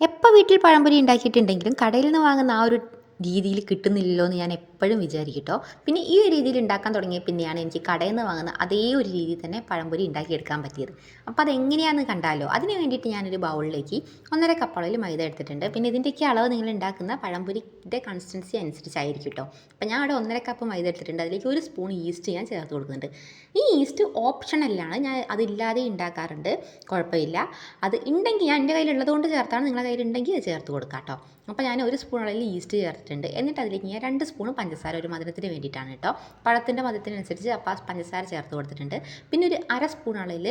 എപ്പോൾ വീട്ടിൽ പഴംപൊരി ഉണ്ടാക്കിയിട്ടുണ്ടെങ്കിലും കടയിൽ നിന്ന് വാങ്ങുന്ന ആ ഒരു രീതിയിൽ കിട്ടുന്നില്ലല്ലോ എന്ന് ഞാൻ എപ്പോഴും വിചാരിക്കും കേട്ടോ പിന്നെ ഈ ഒരു രീതിയിൽ ഉണ്ടാക്കാൻ തുടങ്ങിയ പിന്നെയാണ് എനിക്ക് കടയിൽ നിന്ന് വാങ്ങുന്ന അതേ ഒരു രീതിയിൽ തന്നെ പഴംപൊരി ഉണ്ടാക്കിയെടുക്കാൻ പറ്റിയത്. അപ്പോൾ അതെങ്ങനെയാണെന്ന് കണ്ടാലോ അതിന് വേണ്ടിയിട്ട് ഞാനൊരു ബൗളിലേക്ക് ഒന്നര കപ്പ് മൈദ എടുത്തിട്ടുണ്ട്. പിന്നെ ഇതിന്റെയൊക്കെ അളവ് നിങ്ങൾ ഉണ്ടാക്കുന്ന പഴംപൊരിയുടെ കൺസിസ്റ്റൻസി അനുസരിച്ചായിരിക്കും കേട്ടോ അപ്പോൾ ഞാൻ അവിടെ ഒന്നര കപ്പ് മൈദ എടുത്തിട്ടുണ്ട്. അതിലേക്ക് ഒരു സ്പൂൺ ഈസ്റ്റ് ഞാൻ ചേർത്ത് കൊടുക്കുന്നുണ്ട്. ഈ ഈസ്റ്റ് ഓപ്ഷണലാണ് ഞാൻ അതില്ലാതെ ഉണ്ടാക്കാറുണ്ട്. കുഴപ്പമില്ല. അത് ഉണ്ടെങ്കിൽ ഞാൻ എന്റെ കയ്യിലുള്ളതുകൊണ്ട് ചേർത്താണ്. നിങ്ങളുടെ കയ്യിലുണ്ടെങ്കിൽ അത് ചേർത്ത് കൊടുക്കാം കേട്ടോ അപ്പോൾ ഞാൻ ഒരു സ്പൂൺ അളവിൽ ഈസ്റ്റ് ചേർത്തിട്ടുണ്ട് എന്നിട്ട് അതിലേക്ക് ഞാൻ രണ്ട് സ്പൂൺ പഞ്ചസാര ഒരു മധുരത്തിന് വേണ്ടിയിട്ടാണ് കേട്ടോ. പഴത്തിന്റെ മധുരത്തിനനുസരിച്ച് അപ്പോൾ പഞ്ചസാര ചേർത്ത് കൊടുത്തിട്ടുണ്ട്. പിന്നെ ഒരു അര സ്പൂൺ അളവിൽ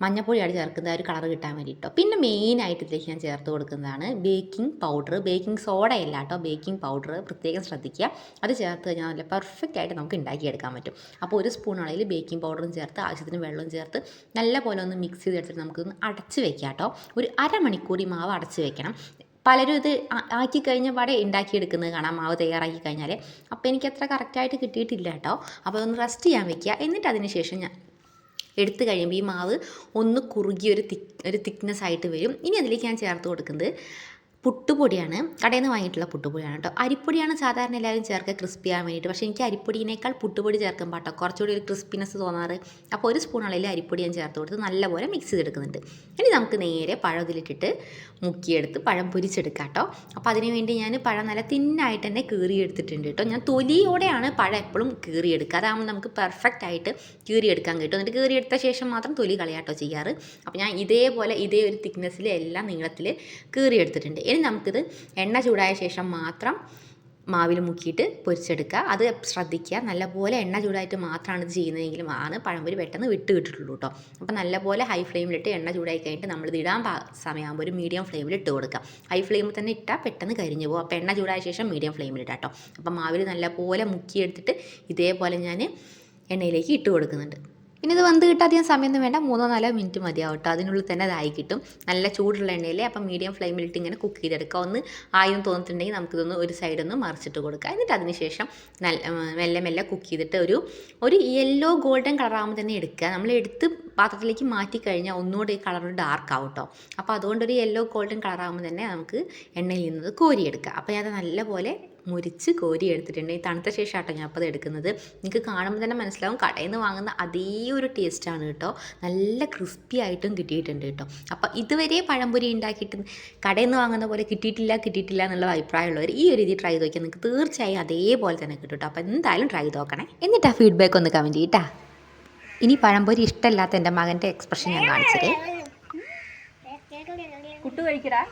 മഞ്ഞപ്പൊടിയാണ് ചേർക്കുന്നത്. ആ ഒരു കളർ കിട്ടാൻ വേണ്ടിയിട്ടോ. പിന്നെ മെയിനായിട്ട് ഇതിലേക്ക് ഞാൻ ചേർത്ത് കൊടുക്കുന്നതാണ് ബേക്കിംഗ് പൗഡർ. ബേക്കിംഗ് സോഡ അല്ല കേട്ടോ. ബേക്കിംഗ് പൗഡർ പ്രത്യേകം ശ്രദ്ധിക്കുക. അത് ചേർത്ത് കഴിഞ്ഞാൽ നല്ല പെർഫെക്റ്റ് ആയിട്ട് നമുക്ക് ഉണ്ടാക്കിയെടുക്കാൻ പറ്റും. അപ്പോൾ ഒരു സ്പൂൺ അളവിൽ ബേക്കിംഗ് പൗഡറും ചേർത്ത് ആവശ്യത്തിന് വെള്ളവും ചേർത്ത് നല്ല പോലെ ഒന്ന് മിക്സ് ചെയ്തെടുത്തിട്ട് നമുക്കൊന്ന് അടച്ച് വെക്കാം കേട്ടോ. ഒരു അരമണിക്കൂർ ഈ മാവ് അടച്ച് വെക്കണം. പലരും ഇത് ആക്കി കഴിഞ്ഞ പാടെ ഉണ്ടാക്കിയെടുക്കുന്നത് കാണാം. മാവ് തയ്യാറാക്കി കഴിഞ്ഞാൽ അപ്പോൾ എനിക്ക് അത്ര കറക്റ്റായിട്ട് കിട്ടിയിട്ടില്ല കേട്ടോ. അപ്പോൾ അതൊന്ന് റെസ്റ്റ് ചെയ്യാൻ വെക്കുക എന്നിട്ട് അതിന് ശേഷം ഞാൻ എടുത്തു കഴിയുമ്പോൾ ഈ മാവ് ഒന്ന് കുറുകി ഒരു തിക് ഒരു തിക്നെസ് ആയിട്ട് വരും. ഇനി അതിലേക്ക് ഞാൻ ചേർത്ത് കൊടുക്കുന്നത് പുട്ടുപൊടിയാണ്. കടയിൽ നിന്ന് വാങ്ങിയിട്ടുള്ള പുട്ടുപൊടിയാണ് കേട്ടോ. അരിപ്പൊടിയാണ് സാധാരണ എല്ലാവരും ചേർക്കുക ക്രിസ്പി ആകാൻ വേണ്ടിയിട്ട്. പക്ഷേ എനിക്ക് അരിപ്പൊടിയേക്കാൾ പുട്ടുപൊടി ചേർക്കാൻ പാട്ടോ കുറച്ചുകൂടി ഒരു ക്രിസ്പിനെസ് തോന്നാറ്. അപ്പോൾ ഒരു സ്പൂൺ അളവിൽ അരിപ്പൊടി ഞാൻ ചേർത്ത് കൊടുത്ത് നല്ലപോലെ മിക്സ് ചെയ്തെടുക്കുന്നുണ്ട്. ഇനി നമുക്ക് നേരെ പഴം ഇതിലിട്ടിട്ട് മുക്കിയെടുത്ത് പഴം പൊരിച്ചെടുക്കാം കേട്ടോ. അപ്പോൾ അതിനുവേണ്ടി ഞാൻ പഴം നല്ല തിന്നായിട്ട് തന്നെ കീറിയെടുത്തിട്ടുണ്ട് കേട്ടോ. ഞാൻ തൊലിയോടെയാണ് പഴം എപ്പോഴും കീറിയെടുക്കുക. അതാകുമ്പോൾ നമുക്ക് പെർഫെക്റ്റ് ആയിട്ട് കീറിയെടുക്കാൻ കിട്ടും. എന്നിട്ട് കീറിയെടുത്ത ശേഷം മാത്രം തൊലി കളയാട്ടോ ചെയ്യാറ്. അപ്പോൾ ഞാൻ ഇതേപോലെ ഇതേ ഒരു തിക്നെസ്സിൽ എല്ലാം നീളത്തിൽ കീറിയെടുത്തിട്ടുണ്ട്. ഇനി നമുക്കിത് എണ്ണ ചൂടായ ശേഷം മാത്രം മാവിൽ മുക്കിയിട്ട് പൊരിച്ചെടുക്കുക. അത് ശ്രദ്ധിക്കുക. നല്ലപോലെ എണ്ണ ചൂടായിട്ട് മാത്രമാണ് ഇത് ചെയ്യുന്നതെങ്കിലും ആണ് പഴംപൊരി പെട്ടെന്ന് വിട്ട് കിട്ടിയിട്ടുള്ളൂ കേട്ടോ അപ്പോൾ നല്ലപോലെ ഹൈ ഫ്ലെയിമിലിട്ട് എണ്ണ ചൂടായി കഴിഞ്ഞിട്ട് നമ്മളിത് ഇടാൻ സമയമാകുമ്പോൾ ഒരു മീഡിയം ഫ്ലെയിമിൽ ഇട്ട് കൊടുക്കുക. ഹൈ ഫ്ലെയിമിൽ തന്നെ ഇട്ടാൽ പെട്ടെന്ന് കരിഞ്ഞു പോകും. അപ്പോൾ എണ്ണ ചൂടായ ശേഷം മീഡിയം ഫ്ലെയിമിൽ ഇട്ടാം കേട്ടോ അപ്പോൾ മാവിൽ നല്ലപോലെ മുക്കിയെടുത്തിട്ട് ഇതേപോലെ ഞാൻ എണ്ണയിലേക്ക് ഇട്ട് കൊടുക്കുന്നുണ്ട്. പിന്നെ ഇത് വന്ന് കിട്ടാൻ അധികം സമയമൊന്നും വേണ്ട. മൂന്നോ നാലോ മിനിറ്റ് മതിയാവും കേട്ടോ അതിനുള്ളിൽ തന്നെ അതായി കിട്ടും. നല്ല ചൂടുള്ള എണ്ണയിലേ അപ്പം മീഡിയം ഫ്ലെയിമിലിട്ട് ഇങ്ങനെ കുക്ക് ചെയ്തെടുക്കാം ഒന്ന് ആയും തോന്നിട്ടുണ്ടെങ്കിൽ നമുക്കിതൊന്ന് ഒരു സൈഡൊന്ന് മറിച്ചിട്ട് കൊടുക്കുക. എന്നിട്ട് അതിനുശേഷം നല്ല മെല്ലെ മെല്ലെ കുക്ക് ചെയ്തിട്ട് ഒരു ഒരു യെല്ലോ ഗോൾഡൻ കളറാകുമ്പോൾ തന്നെ എടുക്കുക. നമ്മൾ എടുത്ത് പാത്രത്തിലേക്ക് മാറ്റി കഴിഞ്ഞാൽ ഒന്നുകൂടി കളർ ഡാർക്ക് ആവും കേട്ടോ അപ്പോൾ അതുകൊണ്ട് ഒരു യെല്ലോ ഗോൾഡൻ കളറാകുമ്പോൾ തന്നെ നമുക്ക് എണ്ണയിൽ നിന്നത് കോരിയെടുക്കുക അപ്പോൾ അത് നല്ലപോലെ മുരിച്ച് കോരി എടുത്തിട്ടുണ്ട് ഈ തണുത്ത ശേഷം ആട്ടോ ഞാൻ അപ്പോൾ അത് എടുക്കുന്നത്. നിങ്ങൾക്ക് കാണുമ്പോൾ തന്നെ മനസ്സിലാവും കടയിൽ നിന്ന് വാങ്ങുന്ന അതേ ഒരു ടേസ്റ്റാണ് കേട്ടോ നല്ല ക്രിസ്പി ആയിട്ടും കിട്ടിയിട്ടുണ്ട് കേട്ടോ അപ്പോൾ ഇതുവരെ പഴംപൊരി ഉണ്ടാക്കിയിട്ട് കടയിൽ നിന്ന് വാങ്ങുന്ന പോലെ കിട്ടിയിട്ടില്ല കിട്ടിയിട്ടില്ല എന്നുള്ള അഭിപ്രായമുള്ളവർ ഈ ഒരു രീതി ട്രൈ ചെയ്ത് നോക്കിയാൽ നിങ്ങൾക്ക് തീർച്ചയായും അതേപോലെ തന്നെ കിട്ടും കേട്ടോ അപ്പോൾ എന്തായാലും ട്രൈ ചെയ്ത് നോക്കണേ. എന്നിട്ട് ആ ഫീഡ്ബാക്ക് ഒന്ന് കമന്റ് ചെയ്യട്ടാ ഇനി പഴംപൊരി ഇഷ്ടമല്ലാത്ത എന്റെ മകന്റെ എക്സ്പ്രഷൻ ഞാൻ കാണിച്ചത്. കുട്ടു കഴിക്കടാ.